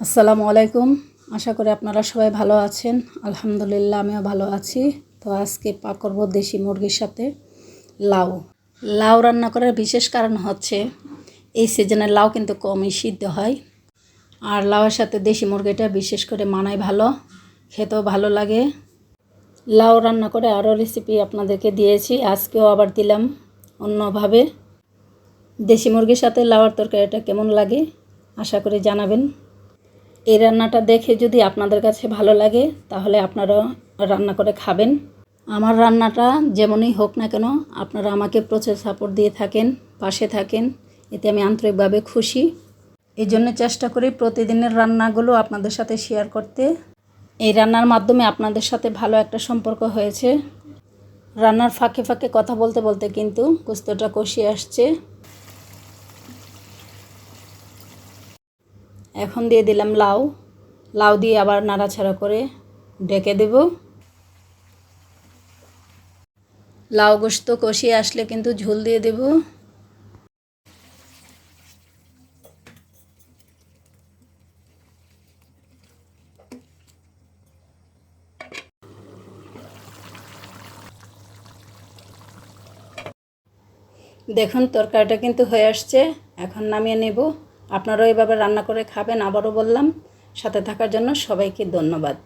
আসসালামু আলাইকুম। আশা করি আপনারা সবাই ভালো আছেন। আলহামদুলিল্লাহ, আমিও ভালো আছি। তো আজকে পাক করব দেশি মুরগির সাথে লাউ। লাউ রান্না করার বিশেষ কারণ হচ্ছে, এই সিজনে লাউ কিন্তু কমই সিদ্ধ হয়। আর লাউয়ের সাথে দেশি মুরগিটা বিশেষ করে মানায় ভালো, খেতেও ভালো লাগে। লাউ রান্না করে আরও রেসিপি আপনাদেরকে দিয়েছি, আজকেও আবার দিলাম অন্যভাবে। দেশি মুরগির সাথে লাউয়ের তরকারিটা কেমন লাগে, আশা করি জানাবেন। এই রান্নাটা দেখে যদি আপনাদের কাছে ভালো লাগে, তাহলে আপনারা রান্না করে খাবেন। আমার রান্নাটা যেমনই হোক না কেন, আপনারা আমাকে প্রচুর সাপোর্ট দিয়ে থাকেন, পাশে থাকেন, এতে আমি আন্তরিকভাবে খুশি। এই জন্য চেষ্টা করি প্রতিদিনের রান্নাগুলো আপনাদের সাথে শেয়ার করতে। এই রান্নার মাধ্যমে আপনাদের সাথে ভালো একটা সম্পর্ক হয়েছে। রান্নার ফাঁকে ফাঁকে কথা বলতে বলতে কিন্তু কুস্তটা কষিয়ে আসছে। এখন দিয়ে দিলাম লাউ। লাউ দিয়ে আবার নাড়াচাড়া করে ঢেকে দেব। লাউ গোস্ত কষিয়ে আসলে কিন্তু ঝোল দিয়ে দেব। দেখুন, তরকারিটা কিন্তু হয়ে আসছে। এখন নামিয়ে নেব। আপনারাও এভাবে রান্না করে খাবেন আবারও বললাম। সাথে থাকার জন্য সবাইকে ধন্যবাদ।